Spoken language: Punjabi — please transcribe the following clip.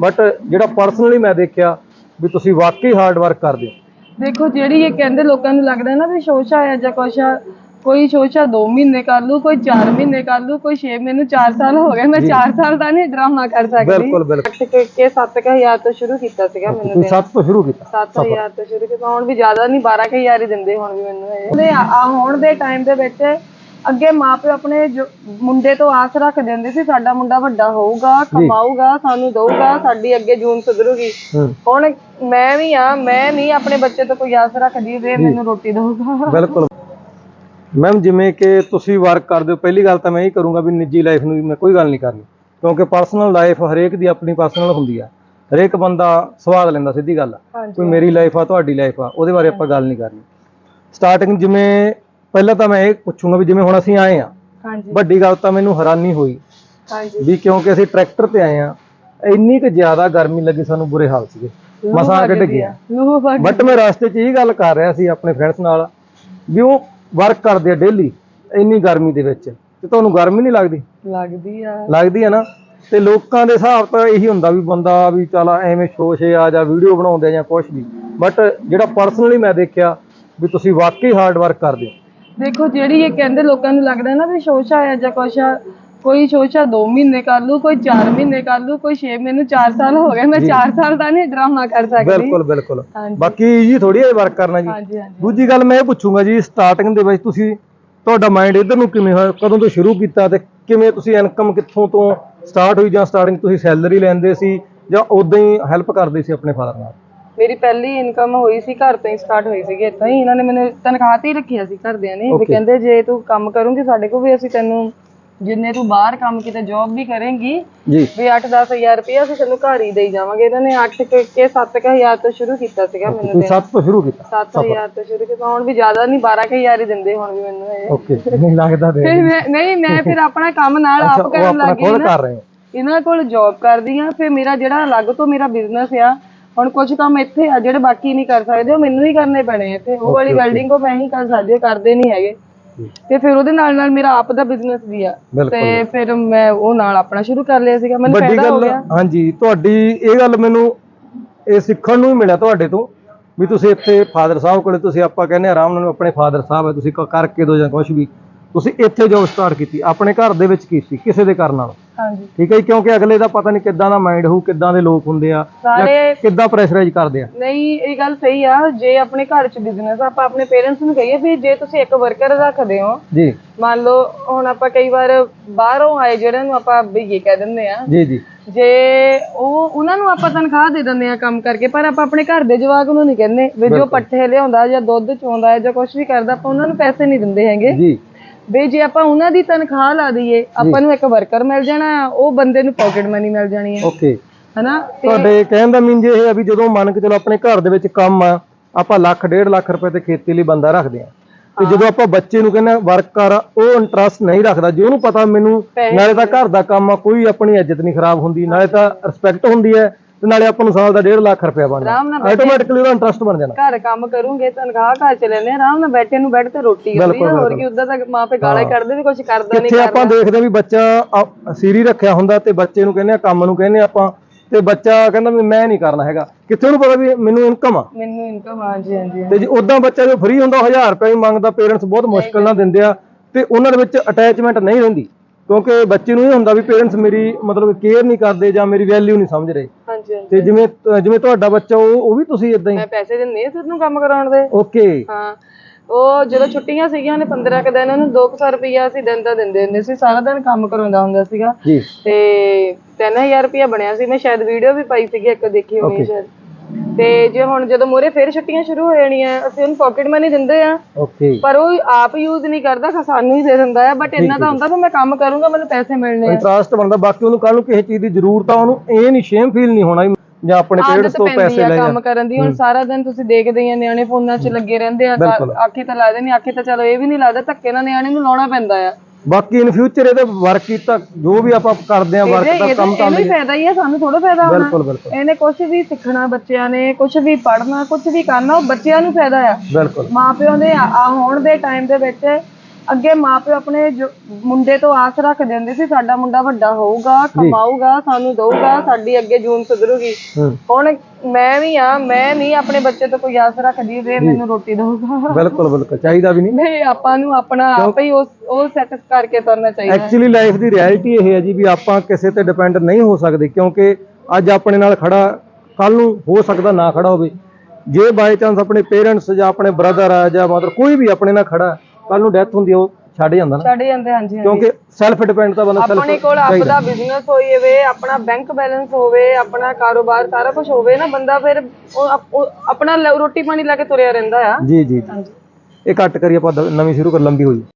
ਬਟ ਜਿਹੜਾ ਪਰਸਨਲੀ ਮੈਂ ਦੇਖਿਆ ਵੀ ਤੁਸੀਂ ਵਾਕਈ ਹਾਰਡ ਵਰਕ ਕਰਦੇ ਹੋ। ਦੇਖੋ ਜਿਹੜੀ ਇਹ ਕਹਿੰਦੇ ਲੋਕਾਂ ਨੂੰ ਲੱਗਦਾ ਨਾ ਵੀ ਸ਼ੋਸ਼ਾ ਹੈ ਜਾਂ ਕੁਛ ਆ ਕੋਈ ਸ਼ੋਸ਼ਾ 2 ਮਹੀਨੇ ਕਰ ਲੂ ਕੋਈ 4 ਮਹੀਨੇ ਕਰ ਲੂ ਕੋਈ 6 ਮੈਨੂੰ 4 ਸਾਲ ਹੋ ਗਏ ਮੈਂ 4 ਸਾਲ ਦਾ ਨਹੀਂ ਡਰਾਮਾ ਕਰ ਸਕਦੀ। ਬਿਲਕੁਲ ਬਿਲਕੁਲ। ਅੱਠ ਕੇ 7000 ਤੋਂ ਸ਼ੁਰੂ ਕੀਤਾ ਸੀਗਾ ਮੈਨੂੰ ਤੁਸੀਂ ਸੱਤ ਤੋਂ ਸ਼ੁਰੂ ਕੀਤਾ। 7000 ਤੋਂ ਸ਼ੁਰੂ ਕੀਤਾ। ਹੁਣ ਵੀ ਜ਼ਿਆਦਾ ਨਹੀਂ 12000 ਹੀ ਦਿੰਦੇ ਹੁਣ ਵੀ ਮੈਨੂੰ ਇਹ। ਤੇ ਆ ਆ ਹੁਣ ਦੇ ਟਾਈਮ ਦੇ ਵਿੱਚ ਅੱਗੇ ਮਾਪੇ ਆਪਣੇ ਜੋ- ਮੁੰਡੇ ਤੋਂ ਆਸ ਰੱਖਦੇ ਹੁੰਦੇ ਸੀ ਸਾਡਾ ਮੁੰਡਾ ਵੱਡਾ ਹੋਊਗਾ ਕਮਾਊਗਾ ਸਾਨੂੰ ਦਊਗਾ ਸਾਡੀ ਅੱਗੇ ਜੂਨ ਸੁਧਰੂਗੀ। ਹੂੰ। ਹੁਣ ਮੈਂ ਵੀ ਆ ਮੈਂ ਨਹੀਂ ਆਪਣੇ ਬੱਚੇ ਤੋਂ ਕੋਈ ਆਸ ਰੱਖਦੀ ਵੀ ਇਹ ਮੈਨੂੰ ਰੋਟੀ ਦਊਗਾ। ਬਿਲਕੁਲ। ਮੈਮ ਜਿਵੇਂ ਕਿ ਤੁਸੀਂ ਵਰਕ ਕਰਦੇ ਹੋ ਪਹਿਲੀ ਗੱਲ ਤਾਂ ਮੈਂ ਇਹ ਕਰੂੰਗਾ ਵੀ ਨਿੱਜੀ ਲਾਈਫ ਨੂੰ ਵੀ ਮੈਂ ਕੋਈ ਗੱਲ ਨਹੀਂ ਕਰਨੀ ਕਿਉਂਕਿ ਪਰਸਨਲ ਲਾਈਫ ਹਰੇਕ ਦੀ ਆਪਣੀ ਪਰਸਨਲ ਹੁੰਦੀ ਆ। ਹਰੇਕ ਬੰਦਾ ਸਵਾਦ ਲੈਂਦਾ ਸਿੱਧੀ ਗੱਲ ਆ। ਹਾਂਜੀ। ਕੋਈ ਮੇਰੀ ਲਾਈਫ ਆ ਤੁਹਾਡੀ ਲਾਈਫ ਆ ਉਹਦੇ ਬਾਰੇ ਆਪਾਂ ਗੱਲ ਨਹੀਂ ਕਰਨੀ। ਸਟਾਰਟਿੰਗ ਜਿਵੇਂ ਪਹਿਲਾਂ ਤਾਂ ਮੈਂ ਇਹ ਪੁੱਛੂੰਗਾ ਵੀ ਜਿਵੇਂ ਹੁਣ ਅਸੀਂ ਆਏ ਆ ਹਾਂਜੀ। ਵੱਡੀ ਗੱਲ ਤਾਂ ਮੈਨੂੰ ਹੈਰਾਨੀ ਹੋਈ ਹਾਂਜੀ। ਵੀ ਕਿਉਂਕਿ ਅਸੀਂ ਟਰੈਕਟਰ ਤੇ ਆਏ ਆ ਇੰਨੀ ਕੁ ਜ਼ਿਆਦਾ ਗਰਮੀ ਲੱਗੀ ਸਾਨੂੰ ਬੁਰੇ ਹਾਲ ਸੀਗੇ ਮਸਾਂ ਕੱਢ ਗਿਆ ਬਟ ਮੈਂ ਰਸਤੇ 'ਚ ਇਹ ਗੱਲ ਕਰ ਰਿਹਾ ਸੀ ਆਪਣੇ ਫਰੈਂਡਸ ਨਾਲ ਵੀ ਉਹ ਵਰਕ ਕਰਦੇ ਆ ਡੇਲੀ ਇੰਨੀ ਗਰਮੀ ਦੇ ਵਿੱਚ ਤੇ ਤੁਹਾਨੂੰ ਗਰਮੀ ਨਹੀਂ ਲੱਗਦੀ? ਲੱਗਦੀ ਆ। ਲੱਗਦੀ ਆ ਨਾ ਤੇ ਲੋਕਾਂ ਦੇ ਹਿਸਾਬ ਤਾਂ ਇਹੀ ਹੁੰਦਾ ਵੀ ਬੰਦਾ ਵੀ ਚੱਲ ਐਵੇਂ ਸ਼ੋਸ਼ੇ ਆ ਜਾਂ ਵੀਡੀਓ ਬਣਾਉਂਦੇ ਆ ਜਾਂ ਕੁਝ ਵੀ ਬਟ ਜਿਹੜਾ ਪਰਸਨਲੀ ਮੈਂ ਦੇਖਿਆ ਵੀ ਤੁਸੀਂ ਵਾਕਈ ਹਾਰਡ ਵਰਕ ਕਰਦੇ ਹੋ। ਦੇਖੋ ਜਿਹੜੀ ਇਹ ਕਹਿੰਦੇ ਲੋਕਾਂ ਨੂੰ ਲੱਗਦਾ ਨਾ ਵੀ ਸ਼ੋਸ਼ਾ ਹੈ ਜਾਂ ਕੁਛ ਆ ਕੋਈ ਸ਼ੋਸ਼ਾ 2 ਮਹੀਨੇ ਕਰ ਲੂ ਕੋਈ 4 ਮਹੀਨੇ ਕਰ ਲੂ ਕੋਈ 6 ਮੈਨੂੰ 4 ਸਾਲ ਹੋ ਗਏ ਮੈਂ 4 ਸਾਲ ਦਾ ਨਹੀਂ ਡਰਾਮਾ ਕਰ ਸਕਦੀ। ਬਿਲਕੁਲ ਬਿਲਕੁਲ। ਹਾਂਜੀ। ਬਾਕੀ ਜੀ ਥੋੜੀ ਹੈ ਵਰਕ ਕਰਨਾ ਜੀ। ਹਾਂਜੀ ਦੂਜੀ ਗੱਲ ਮੈਂ ਇਹ ਪੁੱਛੂੰਗਾ ਜੀ ਸਟਾਰਟਿੰਗ ਦੇ ਵਿੱਚ ਤੁਸੀਂ ਤੁਹਾਡਾ ਮਾਈਂਡ ਇਧਰ ਨੂੰ ਕਿਵੇਂ ਹੋਇਆ ਕਦੋਂ ਤੋਂ ਸ਼ੁਰੂ ਕੀਤਾ ਤੇ ਕਿਵੇਂ ਤੁਸੀਂ ਇਨਕਮ ਕਿੱਥੋਂ ਤੋਂ ਸਟਾਰਟ ਹੋਈ ਜਾਂ ਸਟਾਰਟਿੰਗ ਤੁਸੀਂ ਸੈਲਰੀ ਲੈਂਦੇ ਸੀ ਜਾਂ ਉਦਾਂ ਹੀ ਹੈਲਪ ਕਰਦੇ ਸੀ ਆਪਣੇ ਫਾਦਰ ਨਾਲ? ਮੇਰੀ ਪਹਿਲੀ ਇਨਕਮ ਹੋਈ ਸੀ ਘਰ ਤੋਂ ਹੀ ਸਟਾਰਟ ਹੋਈ ਸੀਗੀ ਇੱਥੋਂ ਹੀ। ਇਹਨਾਂ ਨੇ ਮੈਨੂੰ ਤਨਖਾਹ ਤੇ ਹੀ ਰੱਖਿਆ ਸੀ ਘਰਦਿਆਂ ਨੇ ਵੀ Okay. ਕਹਿੰਦੇ ਜੇ ਤੂੰ ਕੰਮ ਕਰੂੰਗੀ ਸਾਡੇ ਕੋਲ ਵੀ ਅਸੀਂ ਤੈਨੂੰ ਜਿੰਨੇ ਤੂੰ ਬਾਹਰ ਕੰਮ ਕਿਤੇ ਜੌਬ ਵੀ ਕਰੇਂਗੀ ਜੀ। ਵੀ 8-10000 ਰੁਪਏ ਅਸੀਂ ਤੈਨੂੰ ਘਰ ਹੀ ਦੇਈ ਜਾਵਾਂਗੇ। ਇਹਨਾਂ ਨੇ 8 ਕੇ 7000 ਤੋਂ ਸ਼ੁਰੂ ਕੀਤਾ ਸੀਗਾ ਮੈਨੂੰ ਤੁਸੀਂ ਸੱਤ ਤੋਂ ਸ਼ੁਰੂ ਕੀਤਾ? 7000 ਤੋਂ ਸ਼ੁਰੂ ਕੀਤਾ। ਹੁਣ ਵੀ ਜ਼ਿਆਦਾ ਨਹੀਂ 12000 ਹੀ ਦਿੰਦੇ ਹੁਣ ਵੀ ਮੈਨੂੰ ਇਹ। ਓਕੇ ਨਹੀਂ ਲੱਗਦਾ ਦੇ ਫਿਰ ਮੈਂ ਨਹੀਂ ਮੈਂ ਫਿਰ ਆਪਣਾ ਕੰਮ ਨਾਲ ਅੱਛਾ ਆਪ ਉਹ ਕਰਨ ਆਪਣਾ ਲੱਗ ਗਈ ਖੁਦ ਨਾ। ਕਰ ਰਹੇ ਹੋ? ਇਹਨਾਂ ਕੋਲ ਜੌਬ ਕਰਦੀ ਆ ਫਿਰ ਮੇਰਾ ਜਿਹੜਾ ਅਲੱਗ ਤੋਂ ਮੇਰਾ ਬਿਜ਼ਨਸ ਆ ਹੁਣ ਕੁਝ ਕੰਮ ਇੱਥੇ ਆ ਜਿਹੜੇ ਬਾਕੀ ਨਹੀਂ ਕਰ ਸਕਦੇ ਉਹ ਮੈਨੂੰ ਹੀ ਕਰਨੇ ਪੈਣੇ ਆ ਇੱਥੇ। ਉਹ ਵਾਲੀ ਵੈਲਡਿੰਗ ਕੋ ਮੈਂ ਹੀ ਕਰ ਸਕਦੀ ਹਾਂ, ਕਰਦੇ ਨਹੀਂ ਹੈਗੇ। ਤੇ ਫਿਰ ਉਹਦੇ ਨਾਲ ਨਾਲ ਮੇਰਾ ਆਪ ਦਾ ਬਿਜ਼ਨਸ ਵੀ ਆ। ਬਿਲਕੁਲ ਤੇ ਫਿਰ ਮੈਂ ਉਹ ਨਾਲ ਆਪਣਾ ਸ਼ੁਰੂ ਕਰ ਲਿਆ ਸੀਗਾ ਮੈਨੂੰ ਵੱਡੀ ਫਾਇਦਾ ਹੋ ਗੱਲ ਗਿਆ। ਹਾਂਜੀ ਤੁਹਾਡੀ ਇਹ ਗੱਲ ਮੈਨੂੰ ਇਹ ਸਿੱਖਣ ਨੂੰ ਮਿਲਿਆ ਤੁਹਾਡੇ ਤੋਂ ਵੀ ਤੁਸੀਂ ਇੱਥੇ ਫਾਦਰ ਸਾਹਿਬ ਕੋਲੇ ਤੁਸੀਂ ਆਪਾਂ ਕਹਿੰਦੇ ਆਰਾਮ ਨਾਲ ਆਪਣੇ ਫਾਦਰ ਸਾਹਿਬ ਹੈ ਤੁਸੀਂ ਕ- ਕਰਕੇ ਦੋ ਜਾਂ ਕੁਝ ਵੀ। ਤੁਸੀਂ ਇੱਥੇ ਜੋਬ ਸਟਾਰਟ ਕੀਤੀ। ਆਪਣੇ ਘਰ ਦੇ ਵਿੱਚ ਕੀਤੀ ਕਿਸੇ ਦੇ ਕਰਨ ਨਾਲ। ਹਾਂਜੀ। ਠੀਕ ਹੈ ਜੀ? ਕਿਉਂਕਿ ਅਗਲੇ ਦਾ ਪਤਾ ਨਹੀਂ ਕਿੱਦਾਂ ਦਾ ਮਾਈਂਡ ਹੋਊ ਕਿੱਦਾਂ ਦੇ ਲੋਕ ਹੁੰਦੇ ਆ ਸਾਰੇ ਕਿੱਦਾਂ ਪ੍ਰੈਸ਼ਰਾਈਜ਼ ਕਰਦੇ ਆ। ਨਹੀਂ ਇਹ ਗੱਲ ਸਹੀ ਆ। ਜੇ ਆਪਣੇ ਘਰ 'ਚ ਬਿਜ਼ਨਸ ਆਪਾਂ ਆਪਣੇ ਪੇਰੈਂਟਸ ਨੂੰ ਕਹੀਏ ਵੀ ਜੇ ਤੁਸੀਂ ਇੱਕ ਵਰਕਰ ਰੱਖਦੇ ਹੋ ਜੀ। ਮੰਨ ਲਓ ਹੁਣ ਆਪਾਂ ਕਈ ਵਾਰ ਬਾਹਰੋਂ ਆਏ ਜਿਹੜਿਆਂ ਨੂੰ ਆਪਾਂ ਬਈਏ ਕਹਿ ਦਿੰਦੇ ਆ। ਜੀ ਜੀ। ਜੇ ਉਹ ਉਹਨਾਂ ਨੂੰ ਆਪਾਂ ਤਨਖਾਹ ਦੇ ਦਿੰਦੇ ਆ ਕੰਮ ਕਰਕੇ ਪਰ ਆਪਾਂ ਆਪਣੇ ਘਰ ਦੇ ਜਵਾਕ ਨੂੰ ਨਹੀਂ ਕਹਿੰਦੇ ਵੀ ਜੋ ਪੱਠੇ ਲਿਆਉਂਦਾ ਜਾਂ ਦੁੱਧ ਚੋਂਦਾ ਹੈ ਜਾਂ ਕੁਝ ਵੀ ਕਰਦਾ ਆਪਾਂ ਉਹਨਾਂ ਨੂੰ ਪੈਸੇ ਨਹੀਂ ਦਿੰਦੇ ਹੈਗੇ। ਜੀ। ਵੀ ਜੇ ਆਪਾਂ ਉਹਨਾਂ ਦੀ ਤਨਖਾਹ ਲਾ ਦਈਏ ਆਪਾਂ ਨੂੰ ਇੱਕ ਵਰਕਰ ਮਿਲ ਜਾਣਾ ਉਹ ਬੰਦੇ ਨੂੰ ਪਾਕਟ ਮਨੀ ਮਿਲ ਜਾਣੀ ਹੈ। ਓਕੇ ਹਨਾ? ਤੁਹਾਡੇ ਕਹਿਣ ਦਾ ਮੀਨ ਜੇ ਇਹ ਆ ਵੀ ਜਦੋਂ ਮੰਨ ਕੇ ਚਲੋ ਆਪਣੇ ਘਰ ਦੇ ਵਿੱਚ ਕੰਮ ਆ ਆਪਾਂ ਲੱਖ ਡੇਢ ਲੱਖ ਰੁਪਏ ਤੇ ਖੇਤੀ ਲਈ ਬੰਦਾ ਰੱਖਦੇ ਆ। ਤੇ ਜਦੋਂ ਆਪਾਂ ਬੱਚੇ ਨੂੰ ਕਹਿੰਦੇ ਵਰਕ ਕਰ ਉਹ ਇੰਟਰਸਟ ਨਹੀਂ ਰੱਖਦਾ। ਜੇ ਉਹਨੂੰ ਪਤਾ ਮੈਨੂੰ ਨਾਲੇ ਤਾਂ ਘਰ ਦਾ ਕੰਮ ਆ ਕੋਈ ਆਪਣੀ ਇੱਜ਼ਤ ਨਹੀਂ ਖਰਾਬ ਹੁੰਦੀ ਨਾਲੇ ਤਾਂ ਰਿਸਪੈਕਟ ਹੁੰਦੀ ਹੈ। ਤੇ ਨਾਲੇ ਆਪਾਂ ਨੂੰ ਸਾਲ ਦਾ ਡੇਢ ਲੱਖ ਰੁਪਏ ਬਣਦਾ ਆਰਾਮ ਨਾਲ ਆਟੋਮੈਟਿਕਲੀ ਉਹਦਾ ਇੰਟਰਸਟ ਬਣ ਜਾਣਾ। ਘਰ ਕੰਮ ਕਰੂੰਗੇ ਤਨਖਾਹ ਘਰ ਚ ਲੈਣੇ ਆਰਾਮ ਨਾਲ ਬੈਠੇ ਨੂੰ ਬੈਠ ਤੇ ਰੋਟੀ ਹੁੰਦੀ ਆ ਹੋਰ ਕੀ ਉਦਾਂ ਤੱਕ ਮਾਂ ਪੇ ਗਾਲਾਂ ਹੀ ਕੱਢਦੇ ਵੀ ਕੁਝ ਕਰਦਾ ਨਹੀਂ ਇੱਥੇ ਆਪਾਂ ਦੇਖਦੇ ਆ ਵੀ ਬੱਚਾ ਸੀਰੀ ਰੱਖਿਆ ਹੁੰਦਾ ਤੇ ਬੱਚੇ ਨੂੰ ਕਹਿੰਦੇ ਆ ਕੰਮ ਨੂੰ ਕਹਿੰਦੇ ਆ ਆਪਾਂ ਤੇ ਬੱਚਾ ਕਹਿੰਦਾ ਵੀ ਮੈਂ ਨਹੀਂ ਕਰਨਾ ਹੈਗਾ। ਕਿੱਥੇ ਉਹਨੂੰ ਪਤਾ ਵੀ ਮੈਨੂੰ ਇਨਕਮ ਆ? ਮੈਨੂੰ ਇਨਕਮ ਹਾਂਜੀ ਹਾਂਜੀ ਤੇ ਜੇ ਉਦਾਂ ਬੱਚਾ ਜੋ ਫ੍ਰੀ ਹੁੰਦਾ 1000 ਰੁਪਏ ਹੀ ਮੰਗਦਾ ਪੇਰੈਂਟਸ ਬਹੁਤ ਮੁਸ਼ਕਲ ਨਾਲ ਦਿੰਦੇ ਆ ਤੇ ਉਹਨਾਂ ਦੇ ਵਿੱਚ ਅਟੈਚਮੈਂਟ ਨਹੀਂ ਰਹਿੰਦੀ। ਕਿਉਂਕਿ ਬੱਚੇ ਨੂੰ ਇਹ ਹੁੰਦਾ ਵੀ ਪੇਰੈਂਟਸ ਮੇਰੀ ਮਤਲਬ ਕੇਅਰ ਨਹੀਂ ਕਰਦੇ ਜਾਂ ਮੇਰੀ ਵੈਲਿਊ ਨਹੀਂ ਸਮਝ ਰਹੇ। ਹਾਂਜੀ ਹਾਂਜੀ। ਤੇ ਜਿਵੇਂ ਜਿਵੇਂ ਤੁਹਾਡਾ ਬੱਚਾ ਉਹ ਉਹ ਵੀ ਤੁਸੀਂ ਇਦਾਂ ਹੀ? ਮੈਂ ਪੈਸੇ ਦਿੰਦੀ ਆ ਸਿਰ ਨੂੰ ਕੰਮ ਕਰਾਉਣ ਦੇ। ਓਕੇ ਹਾਂ। ਉਹ ਜਦੋਂ ਛੁੱਟੀਆਂ ਸੀਗੀਆਂ ਨੇ 15 ਕੁ ਦਿਨ ਉਹਨੂੰ 200 ਰੁਪਈਆ ਅਸੀਂ ਦਿਨ ਦਾ ਦਿੰਦੇ ਹੁੰਦੇ ਸੀ ਸਾਰਾ ਦਿਨ ਕੰਮ ਕਰਾਉਂਦਾ ਹੁੰਦਾ ਸੀਗਾ। ਜੀ। ਤੇ 3000 ਰੁਪਈਆ ਬਣਿਆ ਸੀ ਮੈਂ ਸ਼ਾਇਦ ਵੀਡੀਓ ਵੀ ਪਾਈ ਸੀਗੀ ਇੱਕ ਦੇਖੀ ਹੋਣੀ ਸ਼ਾਇਦ। ਤੇ ਜੇ ਹੁਣ ਜਦੋਂ ਮੋਰੇ ਫੇਰ ਛੁੱਟੀਆਂ ਸ਼ੁਰੂ ਹੋ ਜਾਣੀਆਂ ਅਸੀਂ ਉਹਨੂੰ ਪਾਕਟ ਮਨੀ ਦਿੰਦੇ ਆ। ਓਕੇ ਪਰ ਉਹ ਆਪ ਯੂਜ਼ ਨਹੀਂ ਕਰਦਾ ਖ- ਸਾਨੂੰ ਹੀ ਦੇ ਦਿੰਦਾ ਆ ਬਟ ਇੰਨਾ ਤਾਂ ਹੁੰਦਾ ਵੀ ਮੈਂ ਕੰਮ ਕਰੂੰਗਾ ਮੈਨੂੰ ਪੈਸੇ ਮਿਲਣੇ ਆ। ਇੰਟਰਸਟ ਬਣਦਾ ਬਾਕੀ ਉਹਨੂੰ ਕੱਲ ਨੂੰ ਕਿਸੇ ਚੀਜ਼ ਦੀ ਜ਼ਰੂਰਤ ਆ ਉਹਨੂੰ ਇਹ ਨਹੀਂ ਸ਼ੇਮ ਫੀਲ ਨਹੀਂ ਹੋਣਾ ਵੀ ਜਾਂ ਆਪਣੇ ਪੇਰੈਂਟਸ ਤੋਂ ਪੈਸੇ ਲੈ ਕੰਮ ਕਰਨ ਦੀ ਹੁਣ ਸਾਰਾ ਦਿਨ ਤੁਸੀਂ ਦੇਖਦੇ ਹੀ ਆ ਨਿਆਣੇ ਫੋਨਾਂ 'ਚ ਲੱਗੇ ਰਹਿੰਦੇ ਆ। ਆਖੇ ਤਾਂ ਲੱਗਦੇ ਨਹੀਂ ਆਖੇ ਤਾਂ ਚਲੋ ਇਹ ਵੀ ਨਹੀਂ ਲੱਗਦਾ ਧੱਕੇ ਨਾਲ ਨਿਆਣੇ ਨੂੰ ਲਾਉਣਾ ਪੈਂਦਾ ਆ। ਬਾਕੀ ਇਨ ਫਿਊਚਰ ਇਹਦੇ ਵਰਕ ਕੀਤਾ ਜੋ ਵੀ ਆਪਾਂ ਕਰਦੇ ਆ ਵਰਕ ਦਾ ਕੰਮ ਤਾਂ ਇਹਨੂੰ ਹੀ ਫਾਇਦਾ ਹੀ ਆ ਸਾਨੂੰ ਥੋੜਾ ਫਾਇਦਾ ਹੋਣਾ। ਬਿਲਕੁਲ ਬਿਲਕੁਲ। ਇਹਨੇ ਕੁਝ ਵੀ ਸਿੱਖਣਾ ਬੱਚਿਆਂ ਨੇ ਕੁਝ ਵੀ ਪੜ੍ਹਨਾ ਕੁਝ ਵੀ ਕਰਨਾ ਉਹ ਬੱਚਿਆਂ ਨੂੰ ਫਾਇਦਾ ਆ। ਬਿਲਕੁਲ। ਮਾਪਿਆਂ ਦੇ ਆ ਹੋਣ ਦੇ ਟਾਈਮ ਦੇ ਵਿੱਚ ਅੱਗੇ ਮਾਪੇ ਆਪਣੇ ਜੋ- ਮੁੰਡੇ ਤੋਂ ਆਸ ਰੱਖਦੇ ਹੁੰਦੇ ਸੀ ਸਾਡਾ ਮੁੰਡਾ ਵੱਡਾ ਹੋਊਗਾ ਕਮਾਊਗਾ ਸਾਨੂੰ ਦਊਗਾ ਸਾਡੀ ਅੱਗੇ ਜੂਨ ਸੁਧਰੂਗੀ। ਹੂੰ। ਹੁਣ ਮੈਂ ਵੀ ਆ ਮੈਂ ਨਹੀਂ ਆਪਣੇ ਬੱਚੇ ਤੋਂ ਕੋਈ ਆਸ ਰੱਖਦੀ ਵੀ ਮੈਨੂੰ ਰੋਟੀ ਦਊਗਾ। ਬਿਲਕੁਲ ਬਿਲਕੁਲ। ਚਾਹੀਦਾ ਵੀ ਨਹੀਂ। ਨਹੀਂ ਆਪਾਂ ਨੂੰ ਆਪਣਾ ਆਪ ਹੀ ਉਸ ਉਹ ਸੈਟ ਕਰਕੇ ਤੁਰਨਾ ਚਾਹੀਦਾ। ਐਕਚੁਅਲੀ ਲਾਈਫ ਦੀ ਰਿਐਲਿਟੀ ਇਹ ਹੈ ਜੀ ਵੀ ਆਪਾਂ ਕਿਸੇ ਤੇ ਡਿਪੈਂਡ ਨਹੀਂ ਹੋ ਸਕਦੇ ਕਿਉਂਕਿ ਅੱਜ ਆਪਣੇ ਨਾਲ ਖੜਾ ਕੱਲ ਨੂੰ ਹੋ ਸਕਦਾ ਨਾ ਖੜਾ ਹੋਵੇ। ਜੇ ਬਾਈ ਚਾਂਸ ਆਪਣੇ ਪੇਰੈਂਟਸ ਜਾਂ ਆਪਣੇ ਬ੍ਰਦਰ ਆ ਜਾਂ ਮਦਰ ਕੋਈ ਵੀ ਆਪਣੇ ਨਾਲ ਖੜਾ ਕੱਲ ਨੂੰ ਡੈਥ ਹੁੰਦੀ ਆ, ਉਹ ਛੱਡ ਜਾਂਦਾ ਨਾ। ਛੱਡ ਜਾਂਦੇ ਹਾਂਜੀ ਹਾਂਜੀ। ਕਿਉਂਕਿ ਸੈਲਫ ਡਿਪੈਂਡ ਤਾਂ ਬੰਦਾ ਆਪਣੇ ਸੈਲਫ ਕੋਲ ਆਪਦਾ ਬਿਜ਼ਨਸ ਹੋਵੇ ਆਪਣਾ ਬੈਂਕ ਬੈਲੈਂਸ ਹੋਵੇ ਆਪਣਾ ਕਾਰੋਬਾਰ ਸਾਰਾ ਕੁਝ ਹੋਵੇ ਨਾ ਬੰਦਾ ਫਿਰ ਉਹ ਆਪ- ਉਹ ਆਪਣਾ ਲ- ਰੋਟੀ ਪਾਣੀ ਲੈ ਕੇ ਤੁਰਿਆ ਰਹਿੰਦਾ ਆ। ਜੀ ਜੀ ਜੀ। ਇਹ ਕੱਟ ਕਰੀ ਆਪਾਂ ਦ- ਨਵੀਂ ਸ਼ੁਰੂ ਕਰ ਲੰਬੀ ਹੋਈ